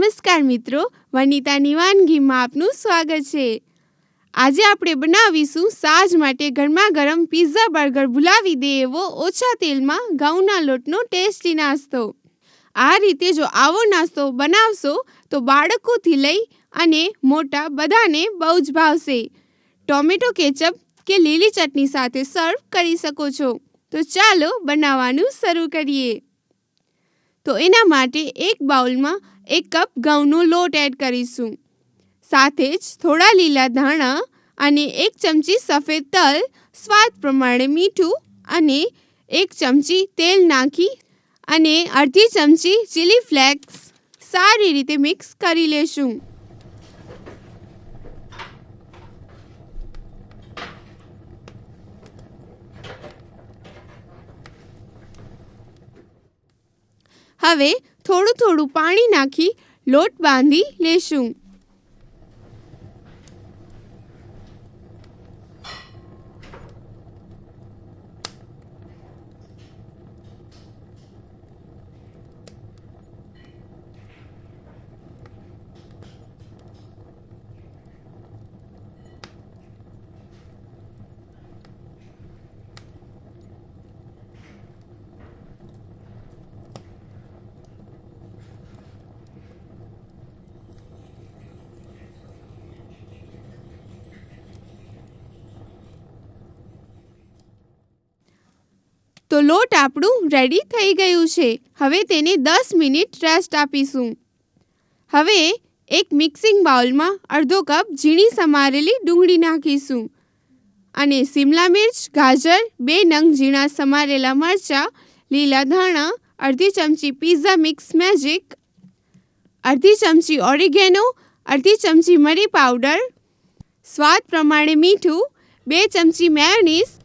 નમસ્કાર મિત્રો વનિતાની વાનગીમાં આપનું સ્વાગત છે. આજે આપણે બનાવીશું સાજ માટે ગરમા ગરમ પિઝા બર્ગર ભૂલાવી દે એવો ઓછા તેલમાં ઘઉંના લોટનો ટેસ્ટી નાસ્તો. આ રીતે જો આવો નાસ્તો બનાવશો, તો બાળકોથી લઈ અને મોટા બધાને બહુ જ ભાવશે. ટોમેટો કેચઅપ કે લીલી ચટણી સાથે સર્વ કરી શકો છો. તો ચાલો બનાવવાનું શરૂ કરીએ. તો એના માટે એક બાઉલમાં એક કપ ઘઉંનો લોટ એડ કરીશું. સાથે જ થોડા લીલા ધાણા અને એક ચમચી સફેદ તલ, સ્વાદ પ્રમાણે મીઠું અને એક ચમચી તેલ નાખી અને અડધી ચમચી ચીલી ફ્લેક્સ સારી રીતે મિક્સ કરી લેશું. હવે થોડું થોડું પાણી નાખી લોટ બાંધી લેશું. લોટ આપણું રેડી થઈ ગયું છે. હવે તેને દસ મિનિટ રેસ્ટ આપીશું. હવે એક મિક્સિંગ બાઉલમાં અડધો કપ ઝીણી સમારેલી ડુંગળી નાખીશું. અને શિમલા મિર્ચ, ગાજર, બે નંગ ઝીણા સમારેલા મરચાં, લીલા ધાણા, અડધી ચમચી પિઝા મિક્સ મેજિક અડધી ચમચી ઓરિગેનો અડધી ચમચી મરી પાવડર સ્વાદ પ્રમાણે મીઠું, બે ચમચી મેયોનીઝ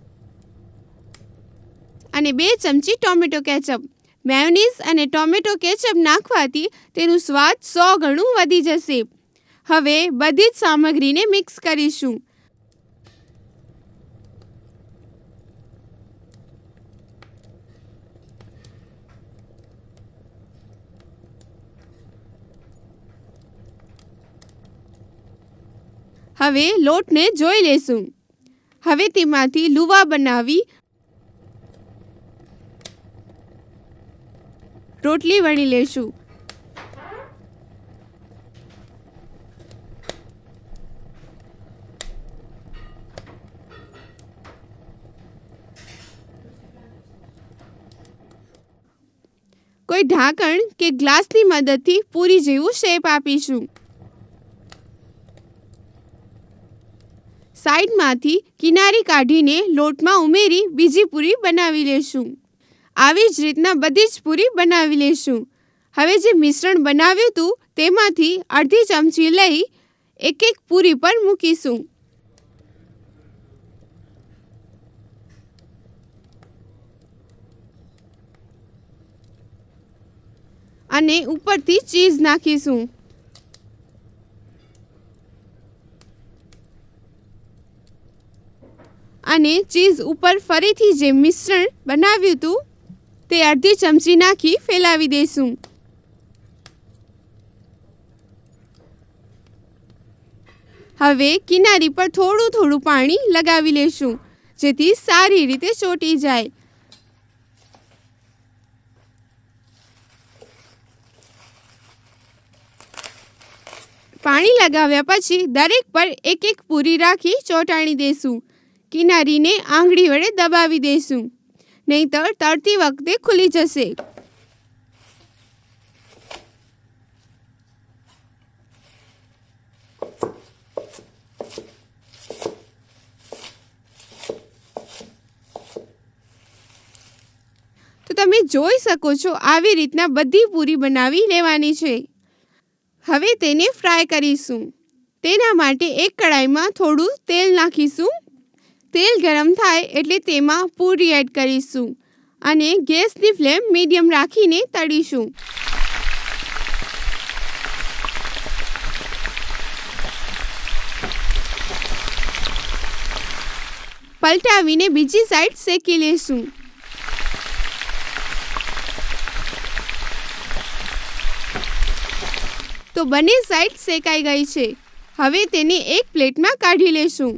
અને બે ચમચી ટોમેટો કેચઅપ. મેયોનીઝ અને ટોમેટો કેચઅપ નાખવાથી તેનું સ્વાદ સો ગણું વધી જશે. હવે બધી જ સામગ્રીને મિક્સ કરીશું. હવે લોટને જોઈ લેશું. હવે તેમાંથી લુવા બનાવી રોટલી વણી લેશું. કોઈ ઢાંકણ કે ગ્લાસની મદદથી પૂરી જેવું શેપ આપીશું. સાઈડમાંથી કિનારી કાઢીને લોટમાં ઉમેરી બીજી પૂરી બનાવી લેશું. આવી જ રીતના બધી જ પૂરી બનાવી લેશું. હવે જે મિશ્રણ બનાવ્યું હતું તેમાંથી અડધી ચમચી લઈ એક એક પૂરી પર મૂકીશું. અને ઉપરથી ચીઝ નાખીશું. અને ચીઝ ઉપર ફરીથી જે મિશ્રણ બનાવ્યું હતું તે અડધી ચમચી નાખી ફેલાવી દઈશું હવે કિનારી પર થોડું થોડું પાણી લગાવી લેશું, જેથી સારી રીતે ચોટી જાય. પાણી લગાવ્યા પછી દરેક પર એક એક પૂરી રાખી ચોંટાણી દઈશું કિનારીને આંગળી વડે દબાવી દઈશું નહીંતર તળતી વખતે ખુલી જશે. તો તમે જોઈ શકો છો, આવી રીતના બધી પૂરી બનાવી લેવાની છે. હવે તેને ફ્રાય કરીશું. તેના માટે એક કડાઈમાં થોડું તેલ નાખીશું. તેલ ગરમ થાય એટલે તેમાં પૂરી એડ કરીશું અને ગેસની ફ્લેમ મીડિયમ રાખીને તળીશું. પલટાવીને બીજી સાઈડ શેકી લેશું. તો બંને સાઈડ શેકાઈ ગઈ છે. હવે તેને એક પ્લેટમાં કાઢી લેશું.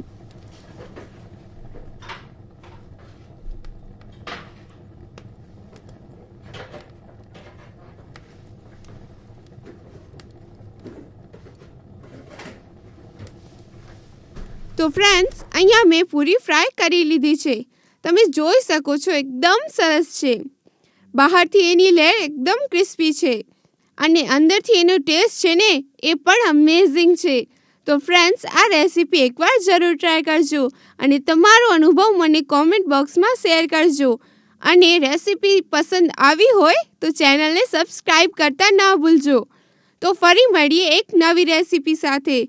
તો ફ્રેન્ડ્સ અહીંયા મેં પૂરી ફ્રાય કરી લીધી છે. તમે જોઈ શકો છો, એકદમ સરસ છે. બહારથી એની લેર એકદમ ક્રિસ્પી છે. અને અંદરથી એનો ટેસ્ટ છે ને, એ પણ અમેઝિંગ છે. તો ફ્રેન્ડ્સ આ રેસીપી એકવાર જરૂર ટ્રાય કરજો અને તમારો અનુભવ મને કોમેન્ટ બોક્સમાં શેર કરજો. અને રેસીપી પસંદ આવી હોય તો ચેનલને સબસ્ક્રાઈબ કરતા ના ભૂલજો. તો ફરી મળીએ એક નવી રેસીપી સાથે.